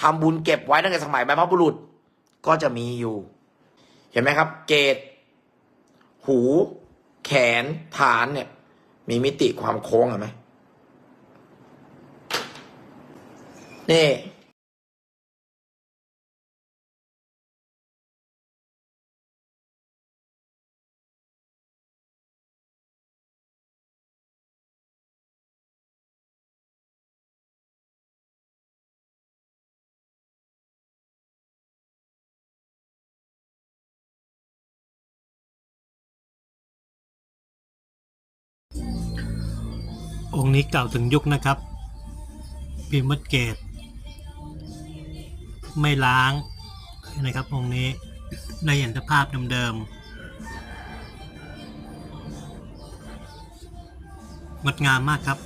ทำบุญเก็บไว้ตั้งแต่สมัยบรรพบุรุษ ก็จะมีอยู่ เห็นไหมครับ เกตหู แขนฐานเนี่ย มีมิติความโค้งเห็นไหมนี่ องค์นี้กล่าวถึงยุคนะครับพิมพ์มัดเกต ไม่ล้างนะครับองค์นี้ได้เห็นสภาพเดิมๆงดงามมากครับ